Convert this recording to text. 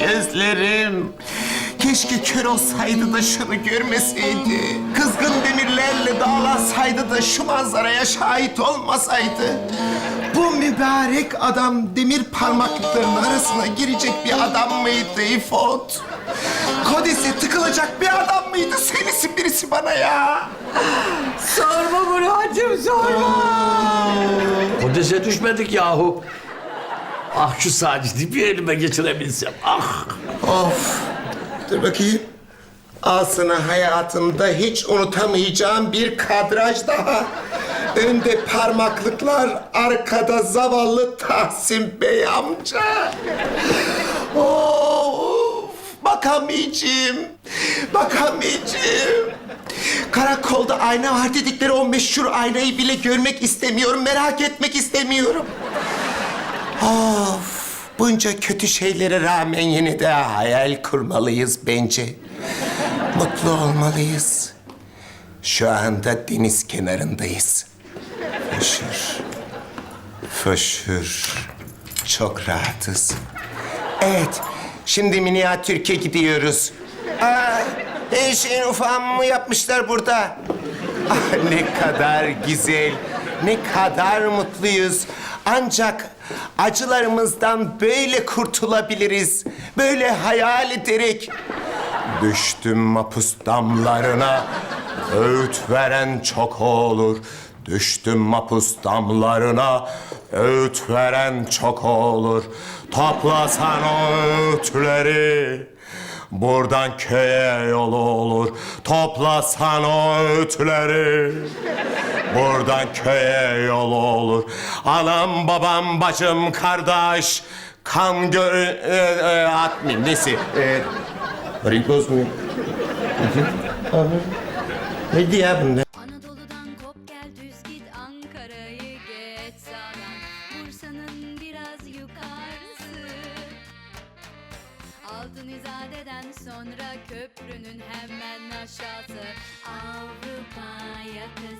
Gözlerim. Keşke kör olsaydı da şunu görmeseydi. Kızgın demirlerle dağlansaydı da şu manzaraya şahit olmasaydı. Bu mübarek adam demir parmaklıklarının arasına girecek bir adam mıydı İfot? Kodese tıkılacak bir adam mıydı? Söylesin birisi bana ya. Sorma Murat'cığım sorma. Kodese düşmedik yahu. Ah şu Sacit'i bir elime geçirebilsem. Ah. Of. Dur bakayım. Al sana hayatımda hiç unutamayacağım bir kadraj daha. Önde parmaklıklar, arkada zavallı Tahsin Bey amca. Of, bakamayacağım. Bakamayacağım. Karakolda ayna var dedikleri o meşhur aynayı bile görmek istemiyorum, merak etmek istemiyorum. Of, bunca kötü şeylere rağmen yine de hayal kurmalıyız bence. Mutlu olmalıyız. Şu anda deniz kenarındayız. Föşür. Föşür. Çok rahatız. Evet, şimdi minyatürke gidiyoruz. Aa, her şeyin ufağını mı yapmışlar burada? Ah, ne kadar güzel, ne kadar mutluyuz. Ancak acılarımızdan böyle kurtulabiliriz. Böyle hayal ederek. Düştüm mapus damlarına, öğüt veren çok olur. Düştüm mapus damlarına, öğüt veren çok olur. Toplasan o öğütleri, buradan köye yolu olur. Toplasan o öğütleri, buradan köye yolu olur. Anam, babam, bacım, kardeş, kan gö... E, e, atmayayım, nesi? E, Rigoz mu? Neydi ya bunda? Anadolu'dan kop gel düz git Ankara'yı geç sağdan Bursa'nın biraz Altın İzade'den sonra köprünün hemen aşağısı. Avrupa yakası